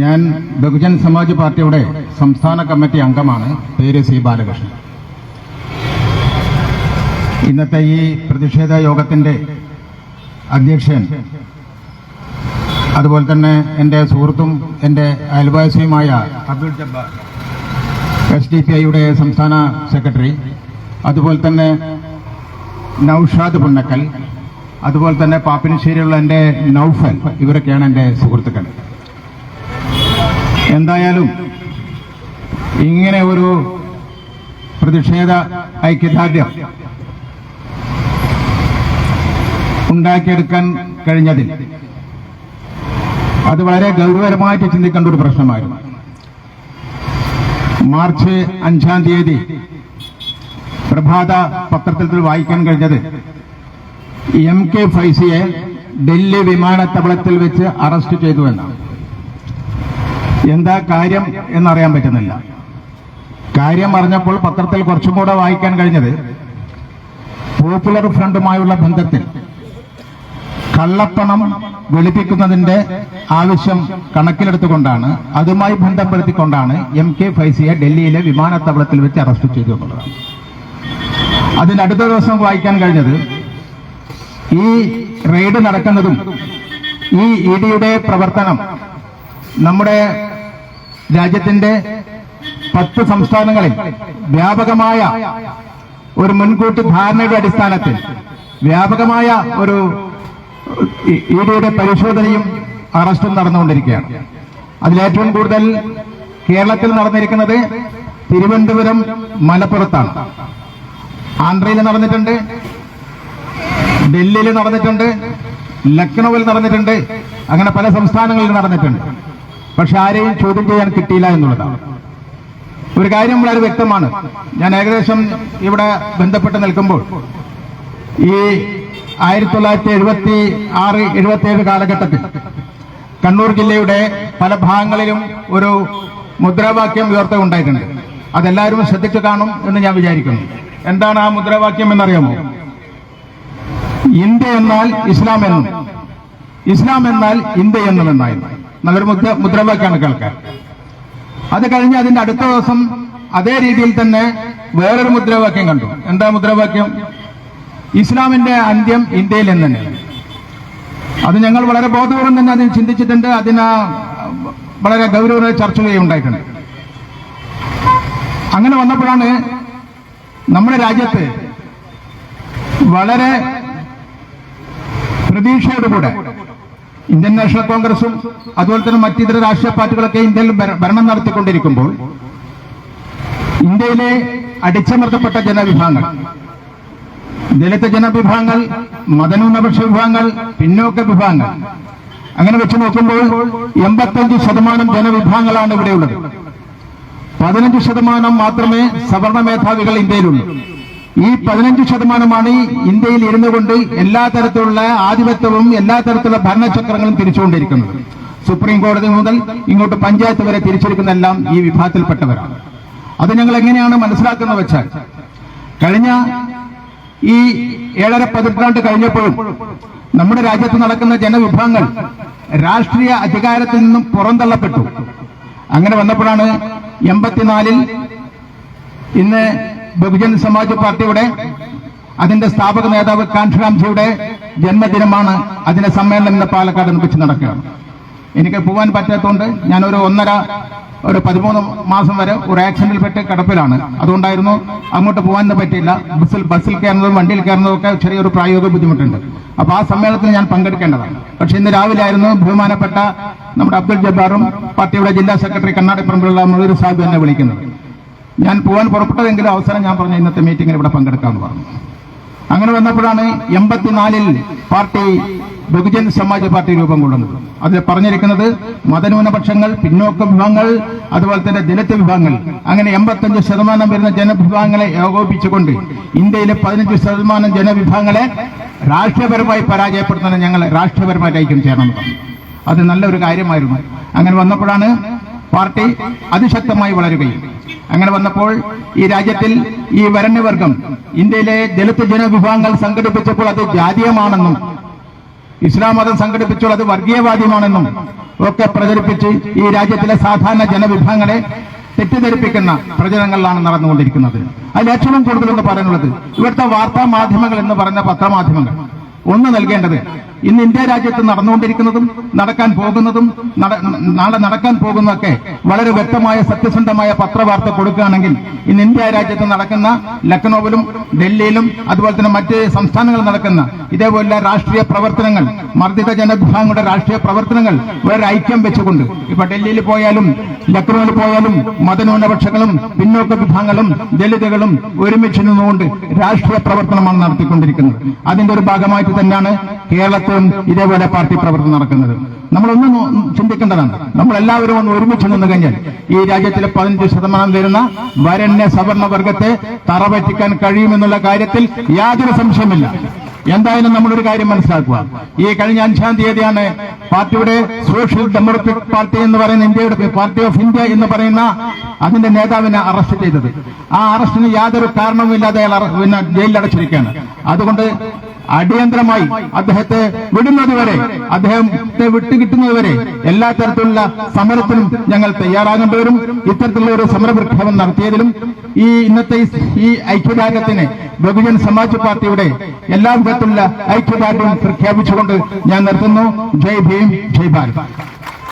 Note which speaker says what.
Speaker 1: ഞാൻ ബഹുജൻ സമാജ് പാർട്ടിയുടെ സംസ്ഥാന കമ്മിറ്റി അംഗമാണ് പേര് സി ബാലകൃഷ്ണൻ. ഇന്നത്തെ ഈ പ്രതിഷേധ യോഗത്തിന്റെ അധ്യക്ഷൻ അതുപോലെ തന്നെ എന്റെ സുഹൃത്തും എന്റെ അയൽവാസിയുമായ Abdul Jabbar S D P ഐയുടെ സംസ്ഥാന സെക്രട്ടറി അതുപോലെ തന്നെ നൌഷാദ് പുന്നക്കൽ അതുപോലെ തന്നെ പാപ്പിനിശ്ശേരിയുള്ള എന്റെ നൌഫൽ ഇവരൊക്കെയാണ് എന്റെ സുഹൃത്തുക്കൾ. എന്തായാലും ഇങ്ങനെ ഒരു പ്രതിഷേധ ഐക്യദാർഢ്യം ഉണ്ടാക്കിയെടുക്കാൻ കഴിഞ്ഞതിൽ അത് വളരെ ഗൗരവകരമായിട്ട് ചിന്തിക്കേണ്ട ഒരു പ്രശ്നമായിരുന്നു. മാർച്ച് അഞ്ചാം തീയതി പ്രഭാത പത്രത്തിൽ വായിക്കാൻ കഴിഞ്ഞത് എം കെ ഫൈസിയെ ഡൽഹി വിമാനത്താവളത്തിൽ വെച്ച് അറസ്റ്റ് ചെയ്തു എന്നാണ്. എന്താ കാര്യം എന്നറിയാൻ പറ്റുന്നില്ല. കാര്യം അറിഞ്ഞപ്പോൾ പത്രത്തിൽ കുറച്ചും കൂടെ വായിക്കാൻ കഴിഞ്ഞത് പോപ്പുലർ ഫ്രണ്ടുമായുള്ള ബന്ധത്തിൽ കള്ളപ്പണം വെളുപ്പിക്കുന്നതിന്റെ ആവശ്യം കണക്കിലെടുത്തുകൊണ്ടാണ് അതുമായി ബന്ധപ്പെടുത്തിക്കൊണ്ടാണ് എം കെ ഫൈസിയെ ഡൽഹിയിലെ വിമാനത്താവളത്തിൽ വെച്ച് അറസ്റ്റ് ചെയ്തു എന്നുള്ളതാണ് അതിന് അടുത്ത ദിവസം വായിക്കാൻ കഴിഞ്ഞത് ഈ റെയ്ഡ് നടക്കുന്നതും ഈ ഇ ഡിയുടെ പ്രവർത്തനം നമ്മുടെ രാജ്യത്തിന്റെ പത്ത് സംസ്ഥാനങ്ങളിൽ വ്യാപകമായ ഒരു മുൻകൂട്ടി ധാരണയുടെ അടിസ്ഥാനത്തിൽ വ്യാപകമായ ഒരു ഇ ഡിയുടെ പരിശോധനയും അറസ്റ്റും നടന്നുകൊണ്ടിരിക്കുകയാണ്. അതിലേറ്റവും കൂടുതൽ കേരളത്തിൽ നടന്നിരിക്കുന്നത് തിരുവനന്തപുരം മലപ്പുറത്താണ്. ആന്ധ്രയിൽ നടന്നിട്ടുണ്ട് ഡൽഹിയിൽ നടന്നിട്ടുണ്ട് ലക്നൌവിൽ നടന്നിട്ടുണ്ട് അങ്ങനെ പല സംസ്ഥാനങ്ങളിൽ നടന്നിട്ടുണ്ട്. പക്ഷെ ആരെയും ചോദ്യം ചെയ്യാൻ കിട്ടിയില്ല എന്നുള്ളതാണ്. ഒരു കാര്യം വളരെ വ്യക്തമാണ്. ഞാൻ ഏകദേശം ഇവിടെ ബന്ധപ്പെട്ട് നിൽക്കുമ്പോൾ ഈ ആയിരത്തി തൊള്ളായിരത്തി എഴുപത്തി ആറ് എഴുപത്തി ഏഴ് കാലഘട്ടത്തിൽ കണ്ണൂർ ജില്ലയുടെ പല ഭാഗങ്ങളിലും ഒരു മുദ്രാവാക്യം ഉയർത്തുണ്ടായിട്ടുണ്ട് അതെല്ലാവരും ശ്രദ്ധിച്ചു കാണും എന്ന് ഞാൻ വിചാരിക്കുന്നു. എന്താണ് ആ മുദ്രാവാക്യം എന്നറിയാമോ? ഇന്ത്യ എന്നാൽ ഇസ്ലാം എന്നും. ഇസ്ലാം എന്നാൽ ഇന്ത്യ എന്നും എന്നായിരുന്നു. നല്ലൊരു മുദ്ര മുദ്രാവാക്യമാണ് കേൾക്കാൻ. അത് കഴിഞ്ഞ് അതിന്റെ അടുത്ത ദിവസം അതേ രീതിയിൽ തന്നെ വേറൊരു മുദ്രാവാക്യം കണ്ടു. എന്താ മുദ്രാവാക്യം? ഇസ്ലാമിന്റെ അന്ത്യം ഇന്ത്യയിൽ എന്ന് തന്നെ. അത് ഞങ്ങൾ വളരെ ബോധപൂർവം തന്നെ അതിന് ചിന്തിച്ചിട്ടുണ്ട്. അതിന് വളരെ ഗൗരവമായി ചർച്ച ചെയ്യുണ്ടായിട്ടുണ്ട് അങ്ങനെ വന്നപ്പോഴാണ് നമ്മുടെ രാജ്യത്ത് വളരെ പ്രതീക്ഷയോടുകൂടെ ഇന്ത്യൻ നാഷണൽ കോൺഗ്രസും അതുപോലെ തന്നെ മറ്റിതര രാഷ്ട്രീയ പാർട്ടികളൊക്കെ ഇന്ത്യയിൽ ഭര- ഭരണം നടത്തിക്കൊണ്ടിരിക്കുമ്പോൾ ഇന്ത്യയിലെ അടിച്ചമർത്തപ്പെട്ട ജനവിഭാഗങ്ങൾ ദളിത് ജനവിഭാഗങ്ങൾ മതന്യൂനപക്ഷ വിഭാഗങ്ങൾ പിന്നോക്ക വിഭാഗങ്ങൾ അങ്ങനെ വെച്ച് നോക്കുമ്പോൾ എൺപത്തഞ്ച് ശതമാനം ജനവിഭാഗങ്ങളാണ് ഇവിടെയുള്ളത്. പതിനഞ്ച് ശതമാനം മാത്രമേ സവർണ മേധാവികൾ ഇന്ത്യയിലുള്ളൂ. ഈ പതിനഞ്ച് ശതമാനമാണ് ഇന്ത്യയിൽ ഇരുന്നു കൊണ്ട് എല്ലാ തരത്തിലുള്ള ആധിപത്യവും എല്ലാ തരത്തിലുള്ള ഭരണചക്രങ്ങളും തിരിച്ചുകൊണ്ടിരിക്കുന്നത്. സുപ്രീം കോടതി മുതൽ ഇങ്ങോട്ട് പഞ്ചായത്ത് വരെ തിരിച്ചെടുക്കുന്നതെല്ലാം ഈ വിഭാഗത്തിൽപ്പെട്ടവരാണ്. അത് ഞങ്ങൾ എങ്ങനെയാണ് മനസ്സിലാക്കുന്നത് വെച്ചാൽ കഴിഞ്ഞ ഈ ഏഴര പതിറ്റാണ്ട് കഴിഞ്ഞപ്പോഴും നമ്മുടെ രാജ്യത്ത് നടക്കുന്ന ജനവിഭാഗങ്ങൾ രാഷ്ട്രീയ അധികാരത്തിൽ നിന്നും പുറന്തള്ളപ്പെട്ടു. അങ്ങനെ വന്നപ്പോഴാണ് എൺപത്തിനാലിൽ ഇന്ന് ബഹുജൻ സമാജ് പാർട്ടിയുടെ അതിന്റെ സ്ഥാപക നേതാവ് കാൻഷിറാംജിയുടെ ജന്മദിനമാണ് അതിന്റെ സമ്മേളനം ഇന്ന് പാലക്കാട് നിർമ്മിച്ച് നടക്കുകയാണ് എനിക്ക് പോകാൻ പറ്റാത്തതുകൊണ്ട് ഞാനൊരു ഒന്നര ഒരു പതിമൂന്ന് മാസം വരെ ഒരു ആക്സിഡന്റിൽ പെട്ട് കിടപ്പിലാണ്. അതുകൊണ്ടായിരുന്നു അങ്ങോട്ട് പോകാൻ പറ്റിയില്ല. ബസ്സിൽ ബസ്സിൽ കയറുന്നതും വണ്ടിയിൽ കയറുന്നതും ഒക്കെ ചെറിയൊരു പ്രായോഗിക ബുദ്ധിമുട്ടുണ്ട്. അപ്പൊ ആ സമ്മേളനത്തിൽ ഞാൻ പങ്കെടുക്കേണ്ടതാണ്. പക്ഷെ ഇന്ന് രാവിലെ ആയിരുന്നു ബഹുമാനപ്പെട്ട നമ്മുടെ അബ്ദുൽ ജബ്ബാറും പാർട്ടിയുടെ ജില്ലാ സെക്രട്ടറി കണ്ണാടി പറമ്പിലുള്ള മുഴുവൻ സാഹിബ് എന്നെ വിളിക്കുന്നത്. ഞാൻ പോകാൻ പുറപ്പെട്ടതെങ്കിലും അവസരം ഞാൻ പറഞ്ഞു ഇന്നത്തെ മീറ്റിംഗിൽ ഇവിടെ പങ്കെടുക്കാമെന്ന് പറഞ്ഞു. അങ്ങനെ വന്നപ്പോഴാണ് എൺപത്തിനാലിൽ പാർട്ടി ബഹുജൻ സമാജ് പാർട്ടി രൂപം കൊള്ളുന്നത്. അതിൽ പറഞ്ഞിരിക്കുന്നത് മതന്യൂനപക്ഷങ്ങൾ പിന്നോക്ക വിഭാഗങ്ങൾ അതുപോലെ തന്നെ ദലിത് വിഭാഗങ്ങൾ. അങ്ങനെ എൺപത്തഞ്ച് ശതമാനം വരുന്ന ജനവിഭാഗങ്ങളെ ഏകോപിപ്പിച്ചുകൊണ്ട് ഇന്ത്യയിലെ പതിനഞ്ച് ശതമാനം ജനവിഭാഗങ്ങളെ രാഷ്ട്രീയപരമായി പരാജയപ്പെടുത്തുന്ന ഞങ്ങൾ രാഷ്ട്രീയപരമായിട്ട് ഐക്യം അത് നല്ലൊരു കാര്യമായിരുന്നു. അങ്ങനെ വന്നപ്പോഴാണ് പാർട്ടി അതിശക്തമായി വളരുകയും അങ്ങനെ വന്നപ്പോൾ ഈ രാജ്യത്തിൽ ഈ വരണ്യവർഗം ഇന്ത്യയിലെ ദളിത് ജനവിഭാഗങ്ങൾ സംഘടിപ്പിച്ചപ്പോൾ അത് ജാതീയമാണെന്നും ഇസ്ലാം മതം അത് വർഗീയവാദ്യമാണെന്നും ഒക്കെ പ്രചരിപ്പിച്ച് ഈ രാജ്യത്തിലെ സാധാരണ ജനവിഭാഗങ്ങളെ തെറ്റിദ്ധരിപ്പിക്കുന്ന പ്രചരണങ്ങളിലാണ് നടന്നുകൊണ്ടിരിക്കുന്നത്. അതിൽ ഏറ്റവും കൂടുതലെന്ന് പറയാനുള്ളത് ഇവിടുത്തെ വാർത്താ മാധ്യമങ്ങൾ എന്ന് പറഞ്ഞ പത്രമാധ്യമങ്ങൾ. ഒന്ന് നൽകേണ്ടത് ഇന്ന് ഇന്ത്യ രാജ്യത്ത് നടന്നുകൊണ്ടിരിക്കുന്നതും നടക്കാൻ പോകുന്നതും നാളെ നടക്കാൻ പോകുന്നതൊക്കെ വളരെ വ്യക്തമായ സത്യസന്ധമായ പത്രവാർത്ത കൊടുക്കുകയാണെങ്കിൽ ഇന്ന് ഇന്ത്യ രാജ്യത്ത് നടക്കുന്ന ലക്നൌവിലും ഡൽഹിയിലും അതുപോലെ തന്നെ മറ്റ് സംസ്ഥാനങ്ങളിൽ നടക്കുന്ന ഇതേപോലെ രാഷ്ട്രീയ പ്രവർത്തനങ്ങൾ മർദ്ദിത ജനവിഭാഗങ്ങളുടെ രാഷ്ട്രീയ പ്രവർത്തനങ്ങൾ വളരെ ഐക്യം വെച്ചുകൊണ്ട് ഇപ്പൊ ഡൽഹിയിൽ പോയാലും ലക്നൌവിൽ പോയാലും മതന്യൂനപക്ഷങ്ങളും പിന്നോക്ക വിഭാഗങ്ങളും ദളിതകളും ഒരുമിച്ച് നിന്നുകൊണ്ട് രാഷ്ട്രീയ പ്രവർത്തനമാണ് നടത്തിക്കൊണ്ടിരിക്കുന്നത്. അതിന്റെ ഒരു ഭാഗമായിട്ട് തന്നെയാണ് കേരളത്തിലും ഇതേപോലെ പാർട്ടി പ്രവർത്തനം നടക്കുന്നത്. നമ്മളൊന്നും ചിന്തിക്കേണ്ടതാണ്. നമ്മൾ എല്ലാവരും ഒന്ന് ഒരുമിച്ച് നിന്ന് കഴിഞ്ഞാൽ ഈ രാജ്യത്തിലെ പതിനഞ്ച് ശതമാനം വരുന്ന വരണ്യ സവർണ വർഗത്തെ തറപറ്റിക്കാൻ കഴിയുമെന്നുള്ള കാര്യത്തിൽ യാതൊരു സംശയമില്ല എന്തായാലും നമ്മളൊരു കാര്യം മനസ്സിലാക്കുക. ഈ കഴിഞ്ഞ അഞ്ചാം തീയതിയാണ് പാർട്ടിയുടെ സോഷ്യൽ ഡെമോക്രാറ്റിക് പാർട്ടി എന്ന് പറയുന്ന ഇന്ത്യയുടെ പാർട്ടി ഓഫ് ഇന്ത്യ എന്ന് പറയുന്ന അതിന്റെ നേതാവിനെ അറസ്റ്റ് ചെയ്തത്. ആ അറസ്റ്റിന് യാതൊരു കാരണവുമില്ലാതെ അയാൾ പിന്നെ ജയിലിൽ അടച്ചിരിക്കുകയാണ് അതുകൊണ്ട് അടിയന്തരമായി അദ്ദേഹത്തെ വിടുന്നതുവരെ അദ്ദേഹത്തെ വിട്ടുകിട്ടുന്നതുവരെ എല്ലാ തരത്തിലുള്ള സമരത്തിനും ഞങ്ങൾ തയ്യാറാകേണ്ടി വരും ഇത്തരത്തിലുള്ള ഒരു സമരപ്രഖ്യാപനം നടത്തിയതിലും ഈ ഇന്നത്തെ ഈ- ഐക്യദാർഢ്യത്തിന് ബഹുജൻ സമാജ് പാർട്ടിയുടെ എല്ലാ വിധത്തിലുള്ള ഐക്യദാർഢ്യവും പ്രഖ്യാപിച്ചുകൊണ്ട് ഞാൻ നിർത്തുന്നു. ജയ് ഭീം ജയ് ഭാരത്.